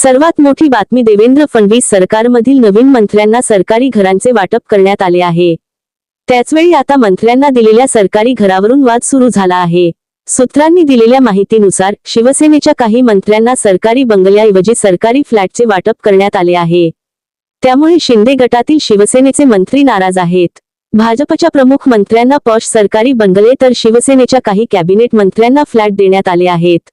सर्वात मोठी बातमी देवेंद्र फडणवीस सरकारमधील नवीन मंत्र्यांना सरकारी घरांचे वाटप करण्यात आले आहे. त्याचवेळी आता मंत्र्यांना दिलेल्या सरकारी घरावरून वाद सुरू झाला आहे. सूत्रांनी दिलेल्या माहितीनुसार शिवसेनेच्या काही मंत्र्यांना सरकारी बंगल्याऐवजी सरकारी फ्लॅटचे वाटप करण्यात आले आहे. त्यामुळे शिंदे गटातील शिवसेनेचे मंत्री नाराज आहेत. भाजपच्या प्रमुख मंत्र्यांना पॉश सरकारी बंगले तर शिवसेनेच्या काही कॅबिनेट मंत्र्यांना फ्लॅट देण्यात आले आहेत.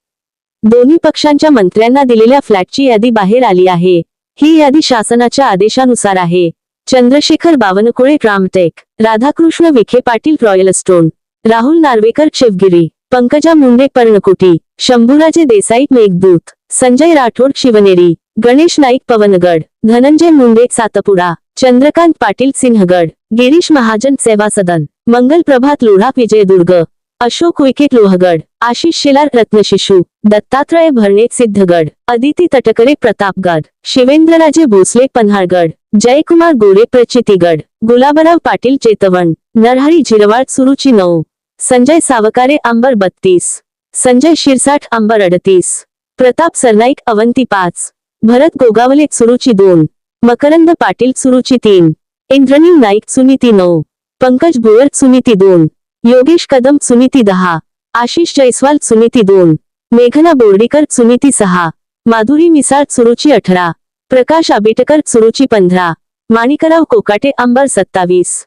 दोन्ही पक्षांच्या मंत्र्यांना दिलेल्या फ्लॅटची यादी बाहेर आली आहे. ही यादी शासनाच्या आदेशानुसार आहे. Chandrashekhar Bawankule Ramtek Radhakrishna Vikhe Patil royal stone Rahul Narwekar Shivgiri Pankaja Munde Parnakuti. Shambhuraje Desai Meghdoot. Sanjay Rathod Shivneri. Ganesh Naik Pawangad. Dhananjay Munde Satpuda. Chandrakant Patil Sinhagad. Girish Mahajan Seva Sadan Mangal Prabhat Lodha Vijaydurg. Ashok विकेट लोहगड आशिष शेलार रत्नशिशू दत्तात्रय भरणे सिद्धगड अदिती तटकरे प्रतापगड शिवेंद्रराजे भोसले पन्हाळगड जयकुमार गोरे प्रचितीगड गुलाबराव पाटील चेतवण नरहरी झिरवाळ सुरुची नऊ संजय सावकारे अंबर बत्तीस संजय शिरसाठ अंबर अडतीस प्रताप सरनाईक अवंती पाच भरत गोगावले सुरुची दोन मकरंद पाटील सुरुची तीन इंद्रनील नाईक सुनीती नऊ पंकज भुयर सुनीती दोन योगेश कदम सुनीती दहा. आशिष जयस्वाल सुनीती दोन. मेघना बोर्डीकर सुनीती सहा. माधुरी मिसाळ सुरुची अठरा. प्रकाश आबेटकर सुरुची पंधरा. माणिकराव कोकाटे अंबर सत्तावीस.